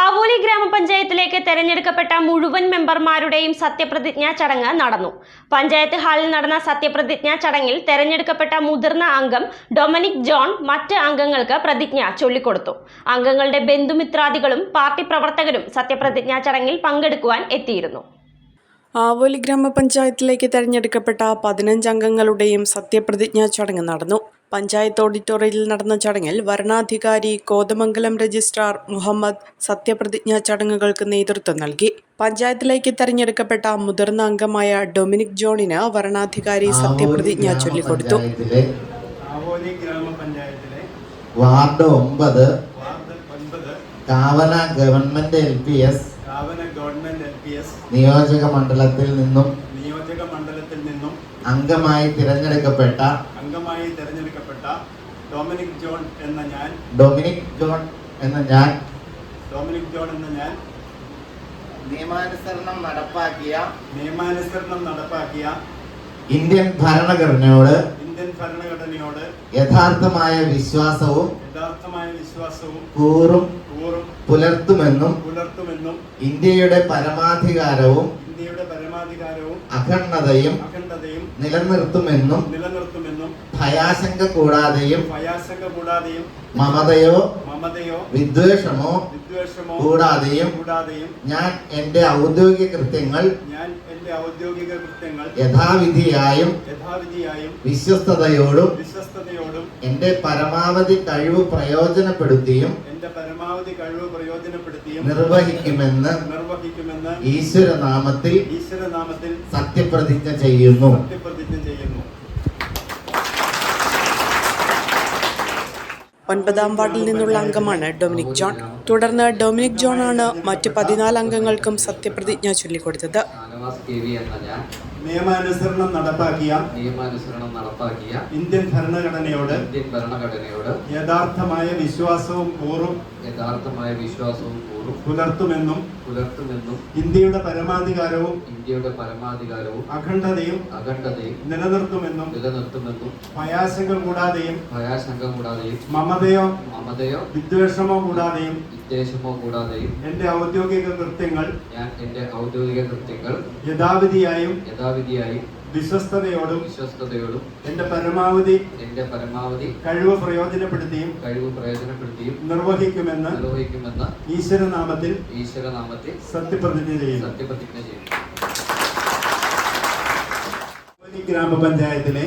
ആവോലി ഗ്രാമപഞ്ചായത്തിലേക്ക് തെരഞ്ഞെടുക്കപ്പെട്ട മുഴുവൻ മെമ്പർമാരുടെയും സത്യപ്രതിജ്ഞാ ചടങ്ങ് നടന്നു. പഞ്ചായത്ത് ഹാളിൽ നടന്ന സത്യപ്രതിജ്ഞാ ചടങ്ങിൽ തെരഞ്ഞെടുക്കപ്പെട്ട മുതിർന്ന അംഗം ഡൊമിനിക് ജോൺ മറ്റ് അംഗങ്ങൾക്ക് പ്രതിജ്ഞ ചൊല്ലിക്കൊടുത്തു. അംഗങ്ങളുടെ ബന്ധുമിത്രാദികളും പാർട്ടി പ്രവർത്തകരും സത്യപ്രതിജ്ഞാ ചടങ്ങിൽ പങ്കെടുക്കുവാൻ എത്തിയിരുന്നു. ആവോലി ഗ്രാമപഞ്ചായത്തിലേക്ക് തെരഞ്ഞെടുക്കപ്പെട്ട പതിനഞ്ച് അംഗങ്ങളുടെയും സത്യപ്രതിജ്ഞാ ചടങ്ങ് നടന്നു. പഞ്ചായത്ത് ഓഡിറ്റോറിയത്തിൽ നടന്ന ചടങ്ങിൽ വരണാധികാരി കോതമംഗലം രജിസ്ട്രാർ മുഹമ്മദ് സത്യപ്രതിജ്ഞാ ചടങ്ങുകൾക്ക് നേതൃത്വം നൽകി. പഞ്ചായത്തിലേക്ക് തെരഞ്ഞെടുക്കപ്പെട്ട മുതിർന്ന അംഗമായ ഡൊമിനിക് ജോണിന് വരണാധികാരി സത്യപ്രതിജ്ഞ ചൊല്ലിക്കൊടുത്തു. വാർഡ് ഒമ്പത് Kavana government L Kavana government L P S നിയോജക മണ്ഡലത്തിൽ നിന്നും നിയോജക മണ്ഡലത്തിൽ നിന്നും അംഗമായി തിരഞ്ഞെടുക്കപ്പെട്ട അംഗമായി തെരഞ്ഞെടുക്കപ്പെട്ട ഡൊമിനിക് ജോൺ എന്ന ഞാൻ. ഡൊമിനിക് ജോൺ എന്ന ഞാൻ. ഡൊമിനിക് ജോൺ എന്ന ഞാൻ. നിയമാനുസരണം നടപ്പാക്കിയ നിയമാനുസരണം നടപ്പാക്കിയ ഇന്ത്യൻ ഭരണഘടനയോട് ഇന്ത്യൻ ഭരണഘടനയോട് യഥാർത്ഥമായ വിശ്വാസവും യഥാർത്ഥമായ വിശ്വാസവും കൂറും കൂറും പുലർത്തുമെന്നും പുലർത്തുമെന്നും ഇന്ത്യയുടെ പരമാധികാരവും ഇന്ത്യയുടെ പരമാധികാരവും അഖണ്ഡതയും അഖണ്ഡതയും നിലനിർത്തുമെന്നും നിലനിർത്തുമെന്നും ഭയാശങ്ക കൂടാതെയും ഭയാശങ്ക കൂടാതെയും മമതയോ മമതയോ വിദ്വേഷമോ വിദ്വേഷമോ കൂടാതെയും കൂടാതെയും ഞാൻ എന്റെ ഔദ്യോഗിക കൃത്യങ്ങൾ ഞാൻ എന്റെ ഔദ്യോഗിക കൃത്യങ്ങൾ യഥാവിധിയായും യഥാവിധിയായും വിശ്വസ്തയോടും വിശ്വസ്തയോടും എന്റെ പരമാവധി കഴിവ് പ്രയോജനപ്പെടുത്തിയും എന്റെ പരമാവധി കഴിവ് പ്രയോജനപ്പെടുത്തിയും നിർവഹിക്കുമെന്ന് നിർവഹിക്കുമെന്ന് ഈശ്വരനാമത്തിൽ ഈശ്വരനാമത്തിൽ സത്യപ്രതിജ്ഞ ചെയ്യുന്നു. സത്യപ്രതിജ്ഞ ചെയ്യുന്നു. ഒൻപതാം വാർഡിൽ നിന്നുള്ള അംഗമാണ് ഡൊമിനിക് ജോൺ. തുടർന്ന് ഡൊമിനിക് ജോൺ ആണ് മറ്റ് പതിനാല് അംഗങ്ങൾക്കും സത്യപ്രതിജ്ഞ ചൊല്ലിക്കൊടുത്തത്. നിയമാനുസരണം നടപ്പാക്കിയ നിയമാനുസരണം നടപ്പാക്കിയ ഇന്ത്യൻ ഭരണഘടനയോട് ഇന്ത്യൻ ഭരണഘടനയോട് യഥാർത്ഥമായ വിശ്വാസവും കൂറും യഥാർത്ഥമായ വിശ്വാസവും കൂറും പുലർത്തുമെന്നും പുലർത്തുമെന്നും ഇന്ത്യയുടെ പരമാധികാരവും ഇന്ത്യയുടെ പരമാധികാരവും അഖണ്ഡതയും അഖണ്ഡതയും നിലനിർത്തുമെന്നും നിലനിർത്തുമെന്നും ഭയാശങ്ക കൂടാതെയും ഭയാശങ്ക കൂടാതെയും മമതയോ മമതയോ വിദ്വേഷമോ കൂടാതെയും വിദ്വേഷമോ കൂടാതെയും എന്റെ ഔദ്യോഗിക കൃത്യങ്ങൾ ഞാൻ എന്റെ ഔദ്യോഗിക കൃത്യങ്ങൾ യഥാവിധിയായും യഥാവിധിയായും വിശ്വസ്തയോടും വിശ്വസ്തയോടും എന്റെ പരമാവധി എന്റെ പരമാവധി കഴിവ് പ്രയോജനപ്പെടുത്തിയും കഴിവ് പ്രയോജനപ്പെടുത്തിയും നിർവഹിക്കുമെന്ന് നിർവഹിക്കുമെന്ന് ഈശ്വരനാമത്തിൽ ഈശ്വരനാമത്തിൽ സത്യപ്രതിജ്ഞ ചെയ്യുന്നു. സത്യപ്രതിജ്ഞ ചെയ്യുന്നു. ഗ്രാമപഞ്ചായത്തിലെ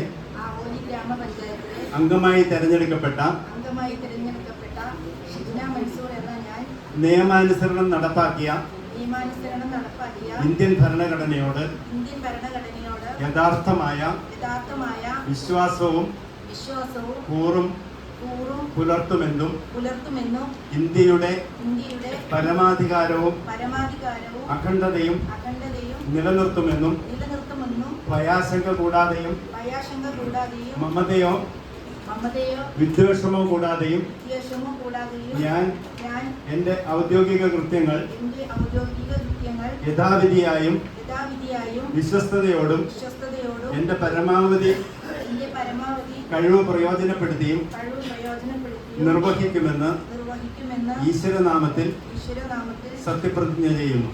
അംഗമായി തെരഞ്ഞെടുക്കപ്പെട്ട അംഗമായി തിരഞ്ഞെടുക്കപ്പെട്ട ഷിജ്ന മൻസൂർ എന്ന ഞാൻ നിയമാനുസരണം നടപ്പാക്കിയ ഇന്ത്യൻ ഭരണഘടനയോട് യഥാർത്ഥമായ വിശ്വാസവും കൂറും പുലർത്തുമെന്നും പുലർത്തുമെന്നും ഇന്ത്യയുടെ ഇന്ത്യയുടെ പരമാധികാരവും പരമാധികാരവും അഖണ്ഡതയും അഖണ്ഡതയും നിലനിർത്തുമെന്നും നിലനിർത്തുമെന്നും ഭയാശങ്ക കൂടാതെയും മമതയോ വിദ്വേഷമോ കൂടാതെയും ഞാൻ എന്റെ ഔദ്യോഗിക കൃത്യങ്ങൾ യഥാവിധിയായും വിശ്വസ്തയോടും വിശ്വസ്തയോടും എന്റെ പരമാവധി എന്റെ പരമാവധി കഴിവ് പ്രയോജനപ്പെടുത്തിയും പ്രയോജനപ്പെടുത്തി നിർവഹിക്കുമെന്ന് ഈശ്വരനാമത്തിൽ സത്യപ്രതിജ്ഞ ചെയ്യുന്നു.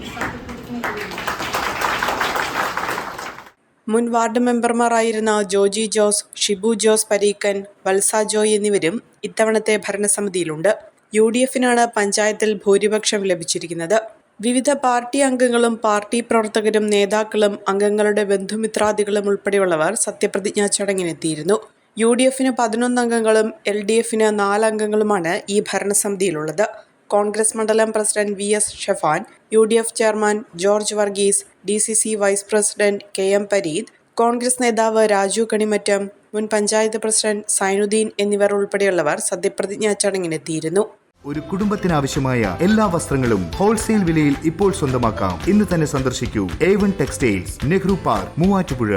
മുൻ വാർഡ് മെമ്പർമാരായിരുന്ന ജോജി ജോസ് ഷിബു ജോസ് പരീക്കൻ വത്സ ജോയ് എന്നിവരും ഇത്തവണത്തെ ഭരണസമിതിയിലുണ്ട്. യു ഡി എഫിനാണ് പഞ്ചായത്തിൽ ഭൂരിപക്ഷം ലഭിച്ചിരിക്കുന്നത്. വിവിധ പാർട്ടി അംഗങ്ങളും പാർട്ടി പ്രവർത്തകരും നേതാക്കളും അംഗങ്ങളുടെ ബന്ധുമിത്രാദികളും ഉൾപ്പെടെയുള്ളവർ സത്യപ്രതിജ്ഞാ ചടങ്ങിനെത്തിയിരുന്നു. യു ഡി എഫിന് പതിനൊന്ന് അംഗങ്ങളും എൽ ഡി എഫിന് നാല് അംഗങ്ങളുമാണ് ഈ ഭരണസമിതിയിലുള്ളത്. കോൺഗ്രസ് മണ്ഡലം president V S Shefan U D F chairman George Varghese D C C vice president K M Pareed Congress നേതാവ് രാജു കണിമറ്റം മുൻ പഞ്ചായത്ത് പ്രസിഡന്റ് സൈനുദ്ദീൻ എന്നിവർ ഉൾപ്പെടെയുള്ളവർ സത്യപ്രതിജ്ഞാ ചടങ്ങിനെത്തിയിരുന്നു. ഒരു കുടുംബത്തിനാവശ്യമായ എല്ലാ വസ്ത്രങ്ങളും ഹോൾസെയിൽ വിലയിൽ ഇപ്പോൾ സ്വന്തമാക്കാം. ഇന്ന് തന്നെ സന്ദർശിക്കൂ. A one textiles Nehru park Muvattupuzha.